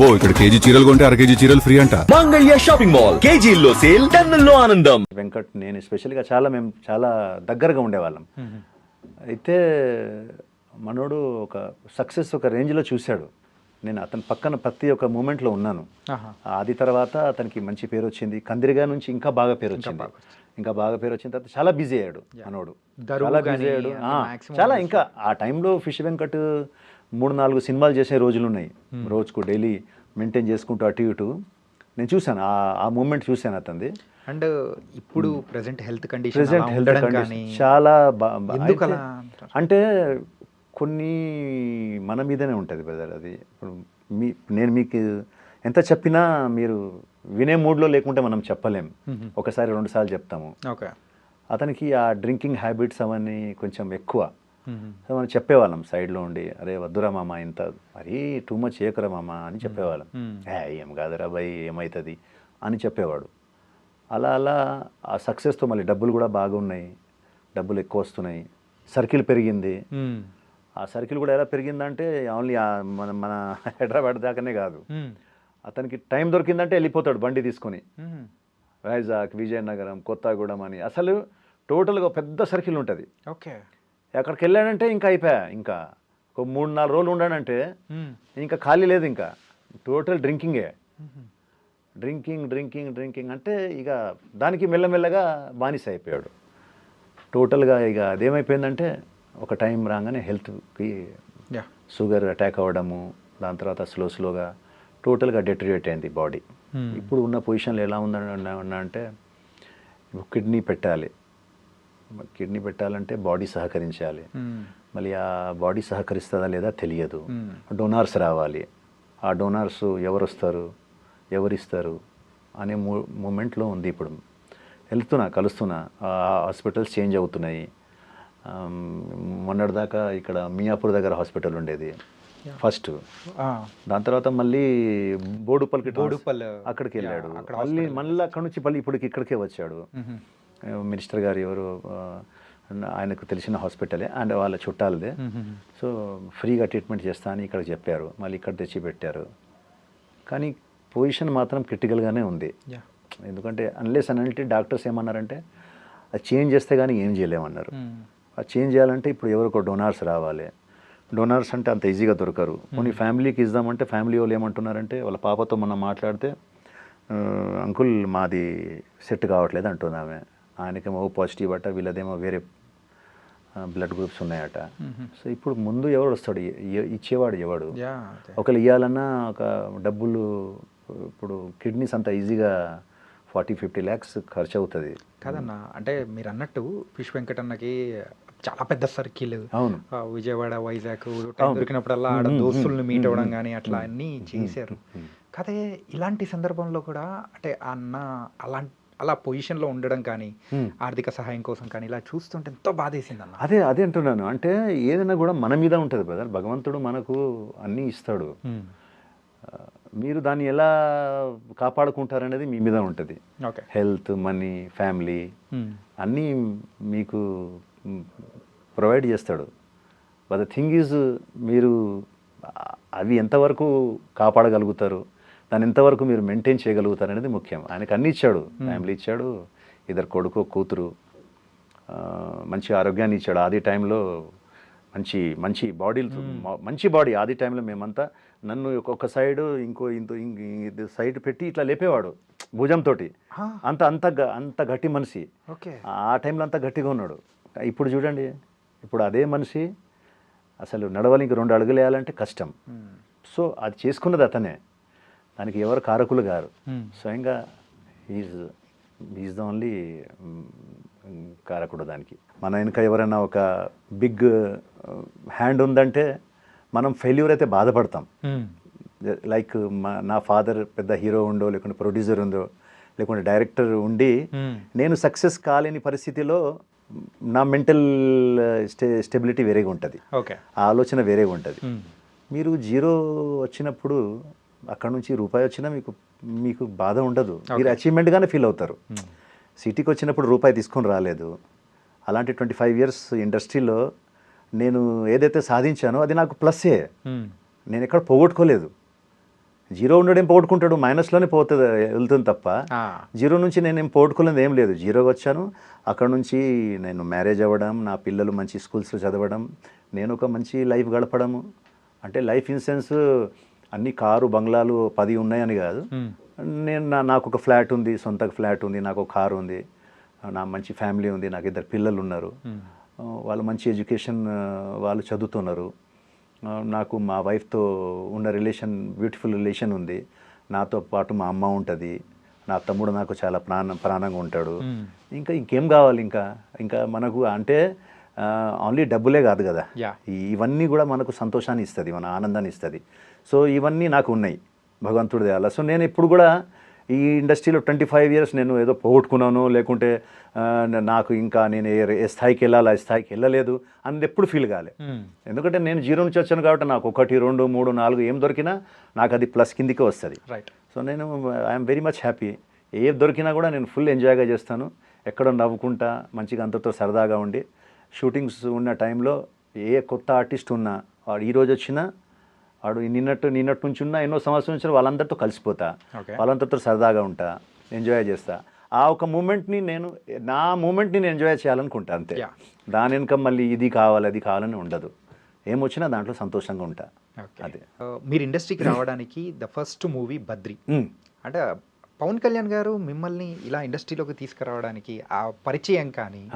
అబ్బో ఇక్కడ కేజీ చీరలు కొంటే అర కేజీ చీరలు ఫ్రీ అంట. Mangalya shopping mall. కేజీల్లో సేల్ టన్నుల్లో ఆనందం. వెంకట్ నేను స్పెషల్గా చాలా మేము చాలా దగ్గరగా ఉండేవాళ్ళం. అయితే మనోడు ఒక సక్సెస్ ఒక రేంజ్లో చూశాడు. నేను అతని పక్కన ప్రతి ఒక్క మూమెంట్లో ఉన్నాను. అది తర్వాత అతనికి మంచి పేరు వచ్చింది. కందిరిగా నుంచి ఇంకా బాగా పేరు వచ్చింది. ఇంకా బాగా పేరు వచ్చిన తర్వాత చాలా బిజీ అయ్యాడు మనోడు. చాలా బిజీ అయ్యాడు. చాలా ఇంకా ఆ టైంలో ఫిష్ వెంకట్ మూడు నాలుగు సినిమాలు చేసే రోజులు ఉన్నాయి రోజుకు డైలీ మెయింటైన్ చేసుకుంటూ అటు ఇటు. నేను చూశాను ఆ- మూమెంట్ చూశాను అతనిది అండ్ ఇప్పుడు present health condition present health condition చాలా? అంటే కొన్ని మన మీదనే ఉంటుంది బ్రదర్ అది. ఇప్పుడు మీ నేను మీకు ఎంత చెప్పినా మీరు వినే మూడ్లో లేకుంటే మనం చెప్పలేం. ఒకసారి రెండు సార్లు చెప్తాము. ఓకే. అతనికి ఆ డ్రింకింగ్ హ్యాబిట్స్ అవన్నీ కొంచెం ఎక్కువ. సో మనం చెప్పేవాళ్ళం సైడ్లో ఉండి అరే వద్దురా మామ ఇంత మరీ టూ మచ్ చేయకురా మామ అని చెప్పేవాళ్ళం. ఏ ఏం కాదురా భయ్ ఏమవుతుంది అని చెప్పేవాడు. అలా అలా ఆ సక్సెస్తో మళ్ళీ డబ్బులు కూడా బాగున్నాయి డబ్బులు ఎక్కువ వస్తున్నాయి. సర్కిల్ పెరిగింది. ఆ సర్కిల్ కూడా ఎలా పెరిగిందంటే ఓన్లీ మన మన హైదరాబాద్ దాకానే కాదు. అతనికి టైం దొరికిందంటే వెళ్ళిపోతాడు బండి తీసుకొని. వైజాగ్ విజయనగరం కొత్తగూడెం అని. అసలు టోటల్గా పెద్ద సర్కిల్ ఉంటుంది. ఓకే. అక్కడికి వెళ్ళాడంటే ఇంకా అయిపోయా. ఇంకా ఒక మూడు నాలుగు రోజులు ఉండాడంటే ఇంకా ఖాళీ లేదు ఇంకా. టోటల్ డ్రింకింగే డ్రింకింగ్ డ్రింకింగ్ డ్రింకింగ్ అంటే ఇక దానికి మెల్లమెల్లగా బానిస అయిపోయాడు. టోటల్గా ఇక అదేమైపోయిందంటే ఒక టైం రాగానే హెల్త్కి షుగర్ అటాక్ అవ్వడము దాని తర్వాత స్లో స్లోగా టోటల్గా డెటరియేట్ అయింది బాడీ ఇప్పుడు ఉన్న పొజిషన్లో ఎలా ఉందని ఉన్నా అంటే కిడ్నీ పెట్టాలి. కిడ్నీ పెట్టాలంటే బాడీ సహకరించాలి. మళ్ళీ ఆ బాడీ సహకరిస్తుందా లేదా తెలియదు. డోనార్స్ రావాలి. ఆ డోనార్స్ ఎవరు వస్తారు? ఎవరు ఇస్తారు అనే మూ మూమెంట్లో ఉంది ఇప్పుడు. వెళ్తున్నా కలుస్తున్నా. ఆ హాస్పిటల్స్ చేంజ్ అవుతున్నాయి. మొన్నటిదాకా ఇక్కడ మియాపూర్ దగ్గర హాస్పిటల్ ఉండేది. ఫస్ట్. దాని తర్వాత మళ్ళీ బోడుపల్లికి ట్రాన్స్- బోడుపల్ అక్కడికి వెళ్ళాడు. మళ్ళీ మళ్ళీ అక్కడ నుంచి మళ్ళీ ఇప్పుడు ఇక్కడికే వచ్చాడు. మినిస్టర్ గారు ఎవరు ఆయనకు తెలిసిన హాస్పిటలే అండ్ వాళ్ళ చుట్టాలదే. సో ఫ్రీగా ట్రీట్మెంట్ చేస్తా అని ఇక్కడ చెప్పారు. మళ్ళీ ఇక్కడ తెచ్చి పెట్టారు కానీ పొజిషన్ మాత్రం క్రిటికల్గానే ఉంది. ఎందుకంటే అన్లెస్ అని అంటే డాక్టర్స్ ఏమన్నారంటే అది చేంజ్ చేస్తే కానీ ఏం చేయలేమన్నారు. అది చేంజ్ చేయాలంటే ఇప్పుడు ఎవరికో డొనార్స్ రావాలి. డొనార్స్ అంటే అంత ఈజీగా దొరకరు. కొన్ని ఫ్యామిలీకి ఇద్దామంటే ఫ్యామిలీ వాళ్ళు ఏమంటున్నారంటే వాళ్ళ పాపతో మనం మాట్లాడితే "ఆ, అంకుల్ మాది సెట్ కావట్లేదు అంటుంది ఆమె ఆయనకేమో పాజిటివ్ అట వీళ్ళదేమో వేరే బ్లడ్ గ్రూప్స్ ఉన్నాయట. సో ఇప్పుడు ముందు ఎవడు వస్తాడు? ఇచ్చేవాడు ఎవడు? ఒకళ్ళు ఇవ్వాలన్నా ఒక డబ్బులు ఇప్పుడు కిడ్నీస్ అంత ఈజీగా ఫార్టీ ఫిఫ్టీ ల్యాక్స్ ఖర్చు అవుతుంది కాదన్న అంటే మీరు అన్నట్టు ఫిష్ వెంకటన్నకి చాలా పెద్ద సర్కిల్. అవును. విజయవాడ వైజాగ్ దొరికినప్పుడల్లా ఆడ దోస్తుల్ని మీట్ అవ్వడం కానీ అట్లా అన్నీ చేశారు. కాదే ఇలాంటి సందర్భంలో కూడా అంటే ఆ అన్న అలాంటి అలా పొజిషన్లో ఉండడం కానీ ఆర్థిక సహాయం కోసం కానీ ఇలా చూస్తుంటే ఎంతో బాధేసింది అన్న అదే అదే అంటున్నాను. అంటే ఏదైనా కూడా మన మీద ఉంటుంది బ్రదర్ భగవంతుడు మనకు అన్నీ ఇస్తాడు. మీరు దాన్ని ఎలా కాపాడుకుంటారనేది మీ మీద ఉంటుంది. ఓకే. హెల్త్ మనీ ఫ్యామిలీ అన్నీ మీకు ప్రొవైడ్ చేస్తాడు. బట్ ద థింగ్ ఈజ్ మీరు అవి ఎంతవరకు కాపాడగలుగుతారు? దాన్ని ఎంతవరకు మీరు మెయింటైన్ చేయగలుగుతారు అనేది ముఖ్యం. ఆయనకు అన్ని ఇచ్చాడు. ఫ్యామిలీ ఇచ్చాడు ఇద్దరు కొడుకు కూతురు మంచి ఆరోగ్యాన్ని ఇచ్చాడు. ఆది టైంలో మంచి మంచి బాడీ మంచి బాడీ ఆది టైంలో మేమంతా నన్ను ఒక్కొక్క సైడ్ ఇంకో ఇంకో ఇంకో సైడ్ పెట్టి ఇట్లా లేపేవాడు భుజంతో అంత అంత అంత గట్టి మనిషి. ఓకే. ఆ టైంలో అంతా గట్టిగా ఉన్నాడు. ఇప్పుడు చూడండి ఇప్పుడు అదే మనిషి అసలు నడవలికి రెండు అడుగులు వేయాలంటే కష్టం. సో అది చేసుకున్నది అతనే. దానికి ఎవరు కారకులు గారు. స్వయంగా ఈజ్ ఈజ్ ద ఓన్లీ కారకుడు దానికి. మన వెనుక ఎవరైనా ఒక బిగ్ హ్యాండ్ ఉందంటే మనం ఫెయిల్యూర్ అయితే బాధపడతాం. లైక్ మా నా ఫాదర్ పెద్ద హీరో ఉండో లేకుంటే ప్రొడ్యూసర్ ఉందో లేకుంటే డైరెక్టర్ ఉండి నేను సక్సెస్ కాలేని పరిస్థితిలో నా మెంటల్ స్టే స్టెబిలిటీ వేరేగా ఉంటుంది ఓకే. ఆ ఆలోచన వేరేగా ఉంటుంది మీరు జీరో వచ్చినప్పుడు అక్కడ నుంచి రూపాయి వచ్చినా మీకు మీకు బాధ ఉండదు. మీరు అచీవ్మెంట్గానే ఫీల్ అవుతారు. సిటీకి వచ్చినప్పుడు రూపాయి తీసుకొని రాలేదు. అలాంటి ట్వంటీ ఫైవ్ ఇయర్స్ ఇండస్ట్రీలో నేను ఏదైతే సాధించానో అది నాకు ప్లస్సే నేను ఎక్కడ పోగొట్టుకోలేదు. జీరో ఉండడం పోగొట్టుకుంటాడు మైనస్లోనే పోతుంది వెళ్తుంది తప్ప. జీరో నుంచి నేను ఏం పోగొట్టుకున్నది ఏం లేదు. జీరోకి వచ్చాను. అక్కడ నుంచి నేను మ్యారేజ్ అవ్వడం నా పిల్లలు మంచి స్కూల్స్లో చదవడం నేను ఒక మంచి లైఫ్ గడపడము. అంటే లైఫ్ ఇన్సెన్స్ అన్ని కారు బంగ్లాలు పది ఉన్నాయని కాదు. నేను నా నాకు ఒక ఫ్లాట్ ఉంది సొంత ఫ్లాట్ ఉంది నాకు ఒక కారు ఉంది నా మంచి ఫ్యామిలీ ఉంది నాకు ఇద్దరు పిల్లలు ఉన్నారు. వాళ్ళు మంచి ఎడ్యుకేషన్ వాళ్ళు చదువుతున్నారు. నాకు మా వైఫ్తో ఉన్న రిలేషన్ బ్యూటిఫుల్ రిలేషన్ ఉంది. నాతో పాటు మా అమ్మ ఉంటుంది. నా తమ్ముడు నాకు చాలా ప్రాణ ప్రాణంగా ఉంటాడు. ఇంకా ఇంకేం కావాలి ఇంకా? ఇంకా మనకు అంటే ఓన్లీ డబ్బులే కాదు కదా. ఇవన్నీ కూడా మనకు సంతోషాన్ని ఇస్తుంది మన ఆనందాన్ని ఇస్తుంది. సో ఇవన్నీ నాకు ఉన్నాయి భగవంతుడి దయాల సో నేను ఇప్పుడు కూడా ఈ ఇండస్ట్రీలో ట్వంటీ ఫైవ్ ఇయర్స్ నేను ఏదో పోగొట్టుకున్నాను లేకుంటే నాకు ఇంకా నేను ఏ ఏ స్థాయికి వెళ్ళాలి ఆ స్థాయికి వెళ్ళలేదు అన్నది ఎప్పుడు ఫీల్ కాలే. ఎందుకంటే నేను జీరో నుంచి వచ్చాను కాబట్టి నాకు ఒకటి రెండు మూడు నాలుగు ఏం దొరికినా నాకు అది ప్లస్ కిందికే వస్తుంది. రైట్ సో నేను ఐఎమ్ వెరీ మచ్ హ్యాపీ ఏ దొరికినా కూడా నేను ఫుల్ ఎంజాయ్గా చేస్తాను. ఎక్కడో నవ్వుకుంటా మంచిగా అంతతో సరదాగా ఉండి షూటింగ్స్ ఉన్న టైంలో ఏ కొత్త ఆర్టిస్ట్ ఉన్నా వాడు ఈ రోజు వచ్చినా వాడు నిన్నట్టు నిన్నటి నుంచి ఉన్నా ఎన్నో సంవత్సరాల నుంచి వాళ్ళందరితో కలిసిపోతా. వాళ్ళందరితో సరదాగా ఉంటా ఎంజాయ్ చేస్తా. ఆ ఒక మూమెంట్ని నేను నా మూమెంట్ని నేను ఎంజాయ్ చేయాలనుకుంటా అంతే. దాని వెనుక మళ్ళీ ఇది కావాలి అది కావాలని ఉండదు. ఏమొచ్చినా దాంట్లో సంతోషంగా ఉంటా. అదే. మీరు ఇండస్ట్రీకి రావడానికి ద ఫస్ట్ మూవీ బద్రి. అంటే పవన్ కళ్యాణ్ గారు మిమ్మల్ని ఇలా ఇండస్ట్రీలోకి తీసుకురావడానికి ఆ పరిచయం కానీ.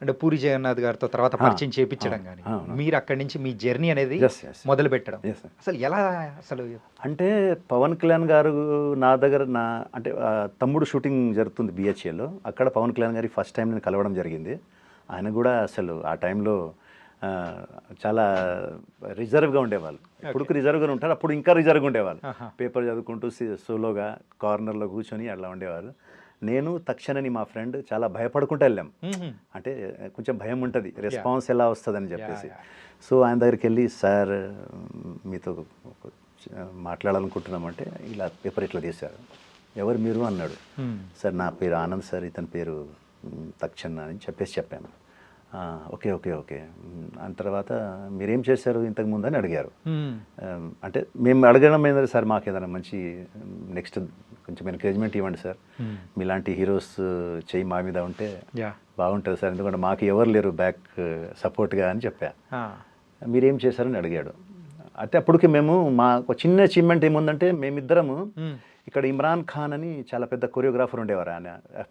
అంటే పూరి జగన్నాథ్ గారితో తర్వాత. పరిచయం చేపించడం. కానీ. మీరు అక్కడి నుంచి మీ జర్నీ అనేది. మొదలు పెట్టడం. అసలు ఎలా అసలు అంటే పవన్ కళ్యాణ్ గారు నా దగ్గర నా అంటే తమ్ముడు షూటింగ్ జరుగుతుంది బిహెచ్ఏలో అక్కడ పవన్ కళ్యాణ్ గారి ఫస్ట్ టైం నేను కలవడం జరిగింది ఆయన కూడా అసలు ఆ టైంలో చాలా రిజర్వ్గా ఉండేవాళ్ళు. ఇప్పుడు రిజర్వ్గా ఉంటారు అప్పుడు ఇంకా రిజర్వ్గా ఉండేవాళ్ళు. పేపర్ చదువుకుంటూ సోలోగా కార్నర్లో కూర్చొని అట్లా ఉండేవారు. నేను తక్షణని మా ఫ్రెండ్ చాలా భయపడుకుంటూ వెళ్ళాం. అంటే కొంచెం భయం ఉంటుంది రెస్పాన్స్ ఎలా వస్తుందని చెప్పేసి. సో ఆయన దగ్గరికి వెళ్ళి సార్ మీతో మాట్లాడాలనుకుంటున్నామంటే ఇలా పేపర్ ఇట్లా తీశారు. ఎవరు మీరు? అన్నాడు. సార్ నా పేరు ఆనంద్ సార్ ఇతని పేరు తక్షణ అని చెప్పేసి చెప్పాను. "ఆ, ఓకే ఓకే ఓకే. దాని తర్వాత మీరేం చేశారు? ఇంతకు ముందు అని అడిగారు అంటే మేము అడగడం ఏంటంటే సార్ మాకు ఏదైనా మంచి నెక్స్ట్ కొంచెం ఎంకరేజ్మెంట్ ఇవ్వండి సార్. మీలాంటి హీరోస్ చేయి మా మీద ఉంటే బాగుంటుంది సార్. ఎందుకంటే మాకు ఎవరు లేరు బ్యాక్ సపోర్ట్గా అని చెప్పా. మీరేం చేశారని అడిగాడు. అయితే అప్పటికి మేము మా ఒక చిన్న అచీవ్మెంట్ ఏముందంటే మేమిద్దరము ఇక్కడ ఇమ్రాన్ ఖాన్ అని చాలా పెద్ద కొరియోగ్రాఫర్ ఉండేవారు. ఆయన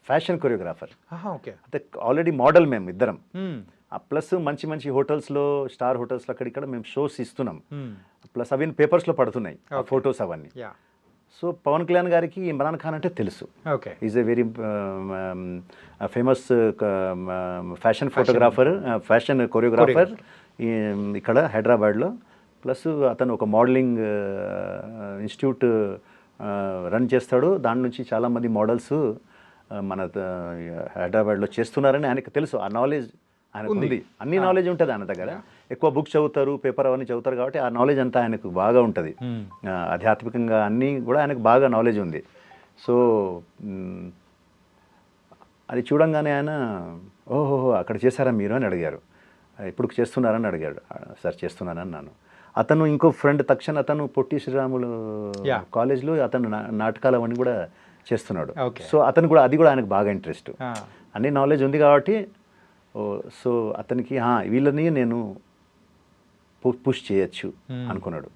ఫ్యాషన్ కొరియోగ్రాఫర్ ఓకే. అయితే ఆల్రెడీ మోడల్ మేము ఇద్దరం. ప్లస్ మంచి మంచి హోటల్స్లో స్టార్ హోటల్స్లో అక్కడ ఇక్కడ మేము షోస్ ఇస్తున్నాం ప్లస్ అవి పేపర్స్లో పడుతున్నాయి ఫొటోస్ అవన్నీ. సో పవన్ కళ్యాణ్ గారికి ఇమ్రాన్ ఖాన్ అంటే తెలుసు. Okay. Is a very famous fashion photographer fashion choreographer ఇక్కడ హైదరాబాద్లో. ప్లస్ అతను ఒక మోడలింగ్ ఇన్స్టిట్యూట్ రన్ చేస్తాడు. దాని నుంచి చాలామంది మోడల్స్ మన హైదరాబాద్లో చేస్తున్నారని ఆయనకు తెలుసు. ఆ నాలెడ్జ్ ఆయనకు ఉంది. అన్ని నాలెడ్జ్ ఉంటుంది ఆయన దగ్గర. ఎక్కువ బుక్స్ చదువుతారు పేపర్ అవన్నీ చదువుతారు కాబట్టి ఆ నాలెడ్జ్ అంతా ఆయనకు బాగా ఉంటుంది. ఆధ్యాత్మికంగా అన్నీ కూడా ఆయనకు బాగా నాలెడ్జ్ ఉంది. సో అది చూడంగానే ఆయన ఓహోహో అక్కడ చేశారా మీరు అని అడిగారు. ఇప్పుడు చేస్తున్నారని అడిగాడు. "ఆ, సార్ చేస్తున్నానని అన్నాను అతను ఇంకో ఫ్రెండ్ తక్షణ అతను పొట్టి శ్రీరాములు. కాలేజ్లో అతను నాటకాలు అవన్నీ కూడా చేస్తున్నాడు. సో అతను కూడా అది కూడా ఆయనకు బాగా ఇంట్రెస్ట్ ఆ. అన్ని నాలెడ్జ్ ఉంది కాబట్టి ఓ సో అతనికి "ఆ, వీళ్ళని నేను పుష్ చేయొచ్చు అనుకున్నాడు